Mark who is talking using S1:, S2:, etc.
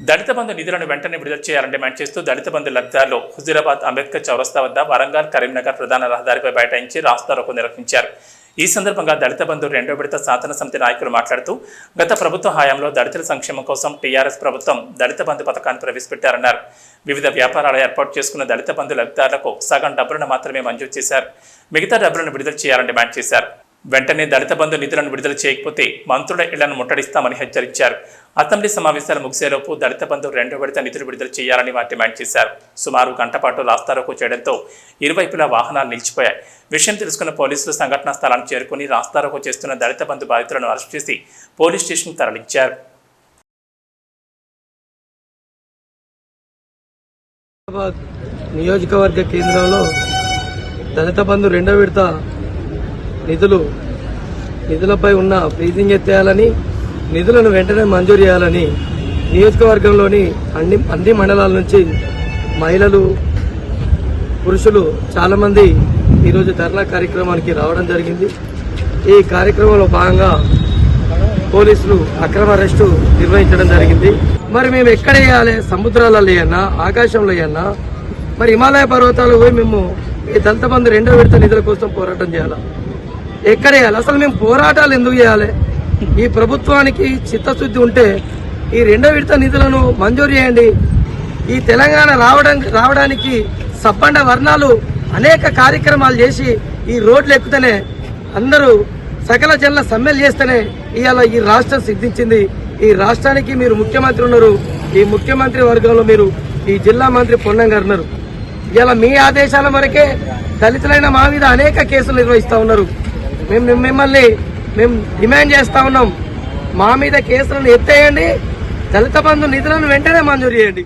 S1: దళిత బంధు నిధులను వెంటనే విడుదల చేయాలని డిమాండ్ చేస్తూ దళిత బంధు లబ్ధిదారులు హుజీరాబాద్ అంబేద్కర్ చౌరస్తా వద్ద వరంగల్ కరీంనగర్ ప్రధాన రహదారిపై బైఠాయించి రాస్తారోకో నిర్వహించారు. ఈ సందర్భంగా దళిత బంధు రెండో విడత సాధన సమితి నాయకులు మాట్లాడుతూ గత ప్రభుత్వ హయాంలో దళితుల సంక్షేమం కోసం టీఆర్ఎస్ ప్రభుత్వం దళిత బంధు పథకాన్ని ప్రవేశపెట్టారన్నారు. వివిధ వ్యాపారాలు ఏర్పాటు చేసుకున్న దళిత బంధు లబ్ధిదారులకు సగం డబ్బులను మాత్రమే మంజూరు చేశారు. మిగతా డబ్బులను విడుదల చేయాలని డిమాండ్ చేశారు. వెంటనే దళిత బంధు నిధులను విడుదల చేయకపోతే మంత్రుల ఇళ్ళను ముట్టడిస్తామని హెచ్చరించారు. అసెంబ్లీ సమావేశాలు ముగిసేలోపు దళిత బంధు రెండో విడత నిధులు విడుదల చేయాలని వారు డిమాండ్ చేశారు. సుమారు గంటపాటు రాస్తారోకు చేయడంతో ఇరువైపులా వాహనాలు నిలిచిపోయాయి. విషయం తెలుసుకున్న పోలీసులు సంఘటనా స్థలానికి చేరుకుని రాస్తారోకు చేస్తున్న దళిత బంధు బాధితులను అరెస్ట్ చేసి పోలీస్ స్టేషన్కు తరలించారు.
S2: నియోజకవర్గ కేంద్రంలో దళిత బంధు రెండో విడత నిధులు నిధులపై ఉన్న ఫ్రీజింగ్ ఎత్తేయాలని నిధులను వెంటనే మంజూరు చేయాలని నియోజకవర్గంలోని అన్ని అన్ని మండలాల నుంచి మహిళలు పురుషులు చాలామంది ఈరోజు ధర్నా కార్యక్రమానికి రావడం జరిగింది. ఈ కార్యక్రమంలో భాగంగా పోలీసులు అక్రమ అరెస్టు నిర్వహించడం జరిగింది. మరి మేము ఎక్కడ వేయాలి? సముద్రాలలో వేయన్నా ఆకాశంలో వేయన్నా? మరి హిమాలయ పర్వతాలు పోయి మేము ఈ దళిత బంధు రెండో విడత నిధుల కోసం పోరాటం చేయాలా? ఎక్కడ వేయాలి అసలు మేము పోరాటాలు ఎందుకు చేయాలి? ఈ ప్రభుత్వానికి చిత్తశుద్ధి ఉంటే ఈ రెండో విడత నిధులను మంజూరు చేయండి. ఈ తెలంగాణ రావడం రావడానికి సబ్బండ వర్ణాలు అనేక కార్యక్రమాలు చేసి ఈ రోడ్లు ఎక్కుతేనే అందరూ సకల జన్ల సమ్మెలు చేస్తేనే ఇవాళ ఈ రాష్ట్రం సిద్ధించింది. ఈ రాష్ట్రానికి మీరు ముఖ్యమంత్రి ఉన్నారు. ఈ ముఖ్యమంత్రి వర్గంలో మీరు ఈ జిల్లా మంత్రి పొన్నం గారు ఉన్నారు. ఇలా మీ ఆదేశాల వరకే దళితులైన మా మీద అనేక కేసులు నిర్వహిస్తా ఉన్నారు. మేము మిమ్మల్ని మేము డిమాండ్ చేస్తా ఉన్నాం. మా మీద కేసులను ఎత్తేయండి. దళిత బంధు నిధులను వెంటనే మంజూరు చేయండి.